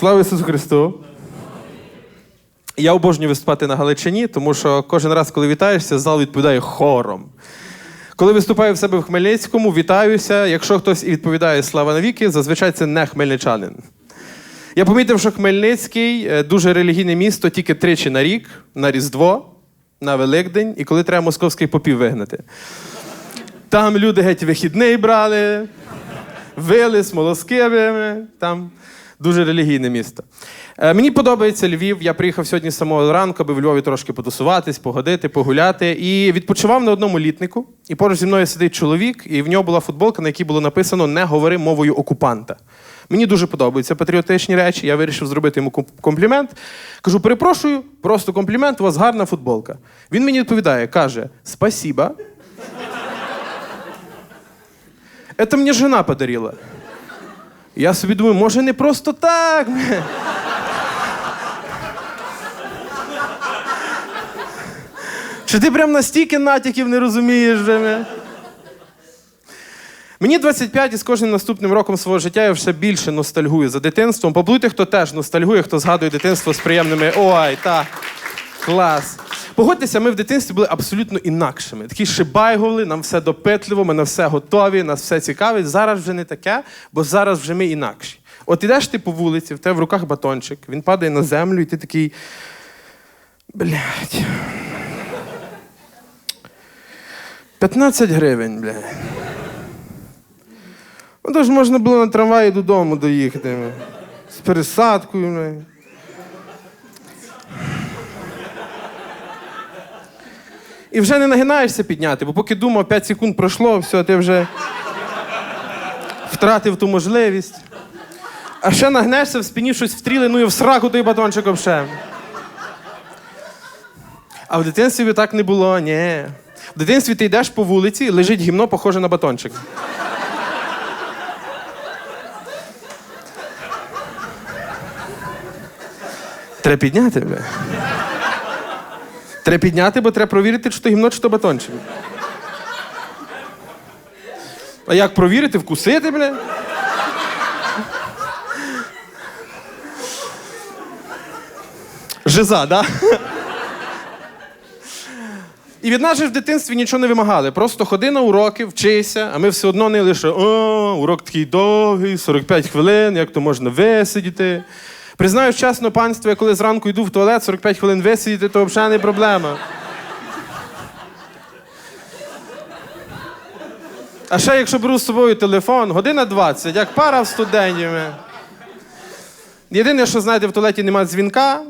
Слава Ісусу Христу! Я обожнюю виступати на Галичині, тому що кожен раз, коли вітаєшся, зал відповідає хором. Коли виступаю в себе в Хмельницькому, вітаюся. Якщо хтось і відповідає слава навіки, зазвичай це не хмельничанин. Я помітив, що Хмельницький е, дуже релігійне місто тільки тричі на рік: на Різдво, на Великдень і коли треба московських попів вигнати. Там люди геть вихідний брали, вили, смолоскиви. Там дуже релігійне місто. Е, Мені подобається Львів. Я приїхав сьогодні з самого ранку, аби в Львові трошки потусуватись, погодити, погуляти. І відпочивав на одному літнику. І поруч зі мною сидить чоловік, і в нього була футболка, на якій було написано Не говори мовою окупанта. Мені дуже подобаються патріотичні речі. Я вирішив зробити йому комплімент. Кажу: перепрошую, просто комплімент, у вас гарна футболка. Він мені відповідає, каже: Спасіба. Это мне жена подарила. Я собі думаю, може не просто так. Чи ти прям настільки натяків не розумієш? Мені 25 і з кожним наступним роком свого життя я все більше ностальгую за дитинством. Поплуйте, хто теж ностальгує, хто згадує дитинство з приємними. Ой, так, клас. Погодьтеся, ми в дитинстві були абсолютно інакшими. Такі шибайговли, нам все допитливо, ми на все готові, нас все цікавить. Зараз вже не таке, бо зараз вже ми інакші. От ідеш ти по вулиці, в тебе в руках батончик, він падає на землю, і ти такий. Блять. 15 гривень, блядь. Ну, то ж можна було на трамваї додому доїхати. З пересадкою. бля. І вже не нагинаєшся підняти, бо поки думав, 5 секунд пройшло, все, ти вже втратив ту можливість. А ще нагнешся в спині щось втріли, ну і в сраку той батончик обше. А в дитинстві так не було, ні. В дитинстві ти йдеш по вулиці, лежить гімно, похоже на батончик. Треба підняти, бля. Треба підняти, бо треба провірити, чи то гімно, чи то батончик. А як провірити, вкусити, бля? Жиза, да? І від нас же в дитинстві нічого не вимагали. Просто ходи на уроки, вчися, а ми все одно не лише о, урок такий довгий, 45 хвилин, як то можна висидіти. Признаюсь чесно, панство, я коли зранку йду в туалет, 45 хвилин висидіти, то взагалі не проблема. А ще якщо беру з собою телефон, година 20, як пара в студентів. Єдине, що знаєте, в туалеті немає дзвінка,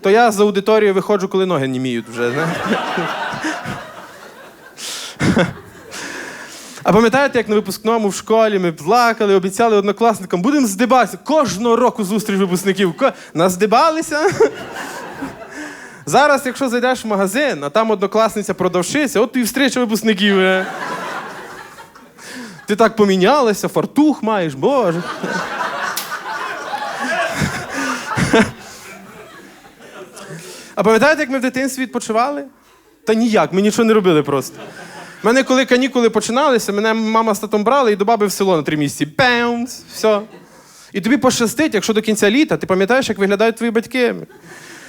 то я з аудиторії виходжу, коли ноги німіють вже. знаєте. А пам'ятаєте, як на випускному в школі ми плакали, обіцяли однокласникам, будемо здибатися. Кожного року зустріч випускників. Наздибалися. Зараз, якщо зайдеш в магазин, а там однокласниця продавшиця, от і встреча випускників. е. Ти так помінялася, фартух маєш, боже. А пам'ятаєте, як ми в дитинстві відпочивали? Та ніяк, ми нічого не робили просто. У мене, коли канікули починалися, мене мама з татом брали і до баби в село на три місяці. Пеунс, все. І тобі пощастить, якщо до кінця літа ти пам'ятаєш, як виглядають твої батьки.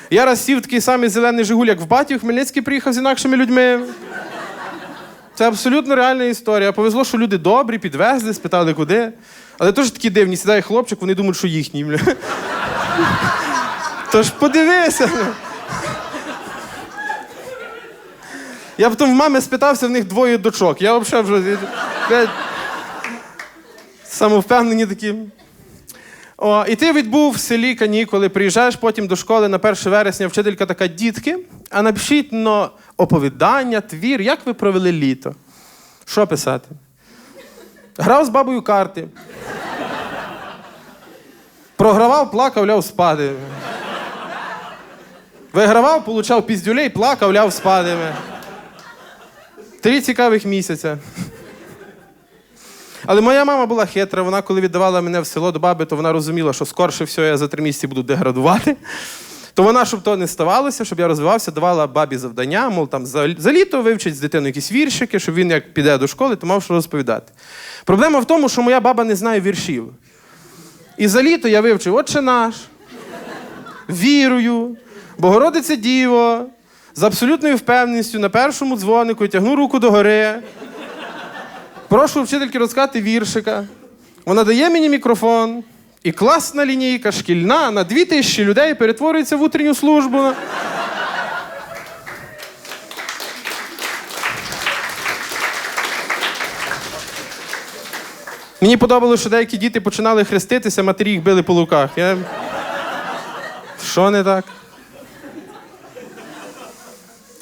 Я раз сів такий самий зелений Жигуль, як в баті, в Хмельницький приїхав з інакшими людьми. Це абсолютно реальна історія. Повезло, що люди добрі, підвезли, спитали, куди. Але теж такі дивні, сідає хлопчик, вони думають, що їхній. Тож подивися. Я потім в мами спитався, в них двоє дочок. Я взагалі вже. Самовпевнені такі. О, і ти відбув в селі канікули, приїжджаєш потім до школи на 1 вересня, вчителька така, дітки, а напишіть но оповідання, твір, як ви провели літо? Що писати? Грав з бабою карти. Програвав, плакав, ляв спати. Вигравав, получав піздюлей, плакав, ляв спати. Три цікавих місяця. Але моя мама була хитра, вона коли віддавала мене в село до баби, то вона розуміла, що скорше всього я за три місяці буду деградувати. То вона, щоб то не ставалося, щоб я розвивався, давала бабі завдання, мов там за, за літо вивчить з дитиною якісь віршики, щоб він як піде до школи, то мав що розповідати. Проблема в тому, що моя баба не знає віршів. І за літо я вивчив Отче наш, вірою, Богородице Діво, з абсолютною впевненістю на першому дзвонику тягну руку догори. Прошу вчительки розказати віршика. Вона дає мені мікрофон, і класна лінійка шкільна на дві тисячі людей перетворюється в утренню службу. Мені подобалося, що деякі діти починали хреститися, матері їх били по луках. Я... Що не так?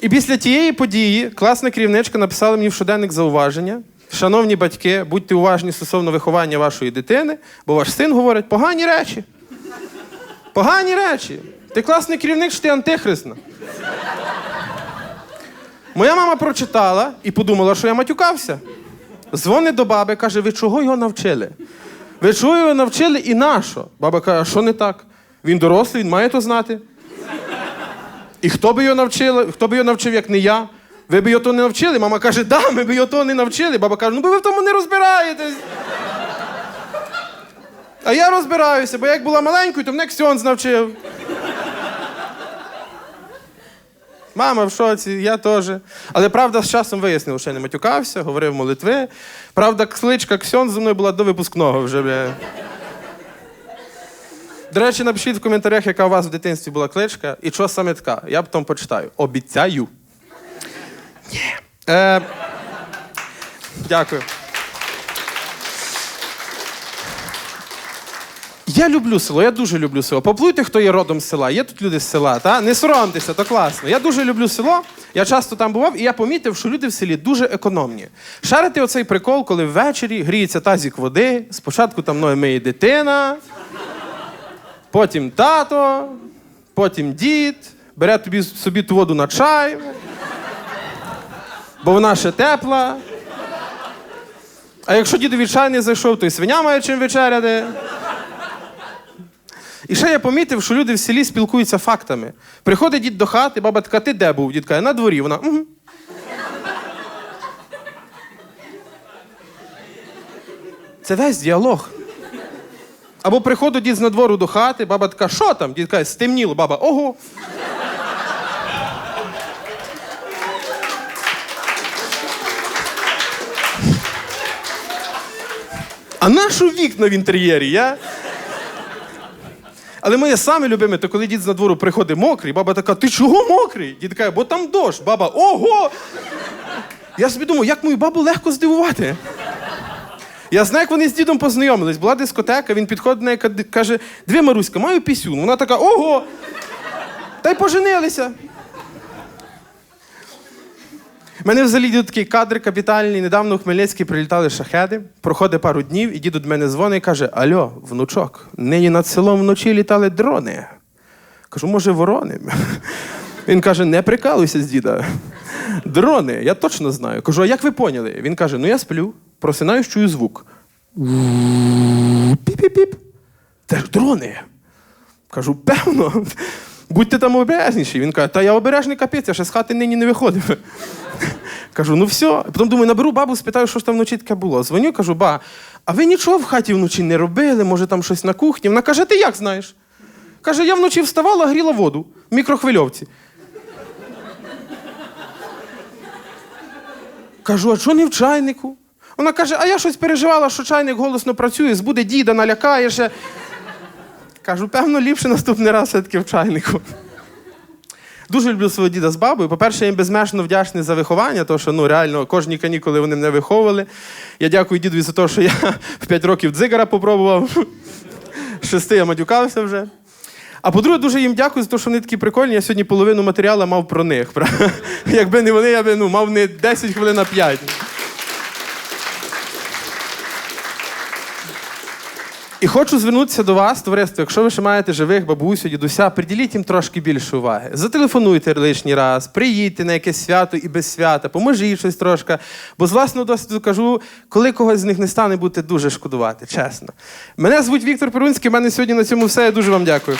І після тієї події класна керівничка написала мені в щоденник зауваження. Шановні батьки, будьте уважні стосовно виховання вашої дитини, бо ваш син говорить погані речі. Погані речі. Ти класний керівник, що ти антихрисна. Моя мама прочитала і подумала, що я матюкався. Дзвонить до баби, каже: ви чого його навчили? Ви чого його навчили і на що? Баба каже, а що не так? Він дорослий, він має то знати. І хто би його навчив, хто би його навчив, як не я? Ви б його то не навчили? Мама каже, да, ми б його то не навчили. Баба каже, ну бо ви в тому не розбираєтесь. А я розбираюся, бо як була маленькою, то мене Ксьонз навчив. Мама в шоці, я теж. Але правда, з часом вияснив, що я не матюкався, говорив молитви. Правда, кличка Ксьон зі мною була до випускного вже. Бля. До речі, напишіть в коментарях, яка у вас в дитинстві була кличка, і що саме така. Я потім почитаю. Обіцяю. Е, дякую. Я люблю село, я дуже люблю село. Поплуйте, хто є родом з села. Є тут люди з села, та? Не соромтеся, то класно. Я дуже люблю село. Я часто там бував, і я помітив, що люди в селі дуже економні. Шарити оцей прикол, коли ввечері гріється тазік води, спочатку там мною миє дитина, потім тато, потім дід, бере тобі собі ту воду на чай, бо вона ще тепла. А якщо дідові чай не зайшов, то й свиня має чим вечеряти. І ще я помітив, що люди в селі спілкуються фактами. Приходить дід до хати, баба така, ти де був? Дід каже, на дворі. Вона. Угу. Це весь діалог. Або приходить дід з надвору до хати, баба така, що там? Дід каже, стемніло, баба, ого. А нашу вікна в інтер'єрі? Я... Але моє саме любиме, то коли дід з надвору приходить мокрий, баба така, ти чого мокрий? Дід каже, бо там дощ. Баба, ого! Я собі думаю, як мою бабу легко здивувати. Я знаю, як вони з дідом познайомились. Була дискотека, він підходить неї каже: Дві Маруська, маю пісюн. Вона така, ого! Та й поженилися. У мене взагалі йде такий кадр капітальний. Недавно у Хмельницький прилітали шахеди. Проходить пару днів, і діду до мене дзвонить і каже: Альо, внучок, нині над селом вночі літали дрони. Кажу, може, ворони? Він каже: не прикалуйся з діда. Дрони, я точно знаю. Кажу, а як ви поняли? Він каже: ну я сплю, просинаюсь, чую звук. Піп-піп-піп. Це ж дрони. Кажу, певно. Будьте там обережніші. Він каже, та я обережний капець, я ще з хати нині не виходив. Кажу, ну все. Потім думаю, наберу бабу, спитаю, що ж там вночі таке було. Дзвоню, кажу, ба, а ви нічого в хаті вночі не робили, може там щось на кухні? Вона каже, ти як знаєш? Каже, я вночі вставала, гріла воду в мікрохвильовці. Кажу, а що не в чайнику? Вона каже, а я щось переживала, що чайник голосно працює, збуде діда, налякає. Кажу, певно, ліпше наступний раз все-таки в чайнику. Дуже люблю свого діда з бабою. По-перше, я їм безмежно вдячний за виховання, тому що ну, реально кожні канікули вони мене виховували. Я дякую дідові за те, що я в 5 років дзигара попробував. Шести я матюкався вже. А по-друге, дуже їм дякую за те, що вони такі прикольні. Я сьогодні половину матеріалу мав про них. Якби не вони, я би ну, мав не 10 хвилин на 5. І хочу звернутися до вас, товариство, якщо ви ще маєте живих бабусю, дідуся, приділіть їм трошки більше уваги. Зателефонуйте лишній раз, приїдьте на якесь свято і без свята, поможіть щось трошки. Бо з власного досвіду кажу, коли когось з них не стане, будете дуже шкодувати, чесно. Мене звуть Віктор Перунський, в мене сьогодні на цьому все. Я дуже вам дякую.